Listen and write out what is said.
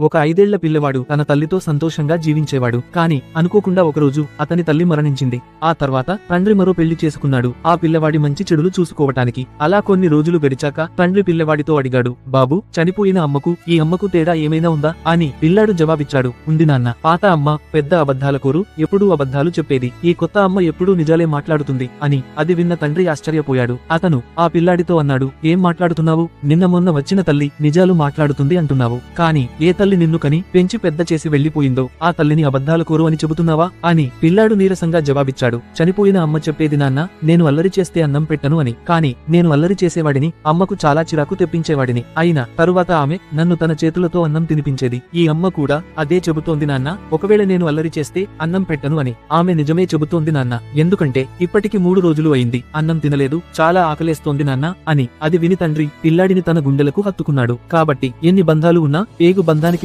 ఒక ఐదేళ్ళ పిల్లవాడు తన తల్లితో సంతోషంగా జీవించేవాడు. కాని అనుకోకుండా ఒకరోజు అతని తల్లి మరణించింది. ఆ తర్వాత తండ్రి మరో పెళ్ళి చేసుకున్నాడు. ఆ పిల్లవాడి మంచి చెడులు చూసుకోవటానికి. అలా కొన్ని రోజులు గడిచాక తండ్రి పిల్లవాడితో అడిగాడు బాబు చనిపోయిన అమ్మకు ఈ అమ్మకు తేడా ఏమైనా ఉందా? అని పిల్లాడు జవాబిచ్చాడు ఉంది నాన్న. పాత అమ్మ పెద్ద అబద్ధాల కోరు ఎప్పుడూ అబద్ధాలు చెప్పేది. ఈ కొత్త అమ్మ ఎప్పుడూ నిజాలే మాట్లాడుతుంది అని అది విన్న తండ్రి ఆశ్చర్యపోయాడు. అతను ఆ పిల్లాడితో అన్నాడు ఏం మాట్లాడుతున్నావు? నిన్న మొన్న వచ్చిన తల్లి నిజాలు మాట్లాడుతుంది అంటున్నావు. కాని ఏ తల్లి నిన్ను కని పెంచి పెద్ద చేసి వెళ్ళిపోయిందో ఆ తల్లిని అబద్ధాల కోరు అని చెబుతున్నావా? అని పిల్లాడు నీరసంగా జవాబిచ్చాడు. చనిపోయిన అమ్మ చెప్పేది నాన్న నేను అల్లరి చేస్తే అన్నం పెట్టను అని. కాని నేను అల్లరి చేసేవాడిని అమ్మకు చాలా చిరాకు తెప్పించేవాడిని. అయినా తరువాత ఆమె నన్ను తన చేతులతో అన్నం తినిపించేది. ఈ అమ్మ కూడా అదే చెబుతోంది నాన్న ఒకవేళ నేను అల్లరి చేస్తే అన్నం పెట్టను అని. ఆమె నిజమే చెబుతోంది నాన్న ఎందుకంటే ఇప్పటికి మూడు రోజులు అయింది. అన్నం తినలేదు చాలా ఆకలేస్తోంది నాన్న అని. అది విని తండ్రి పిల్లాడిని తన గుండెలకు హత్తుకున్నాడు. కాబట్టి ఎన్ని బంధాలు ఉన్నా పేగు బంధాన్ని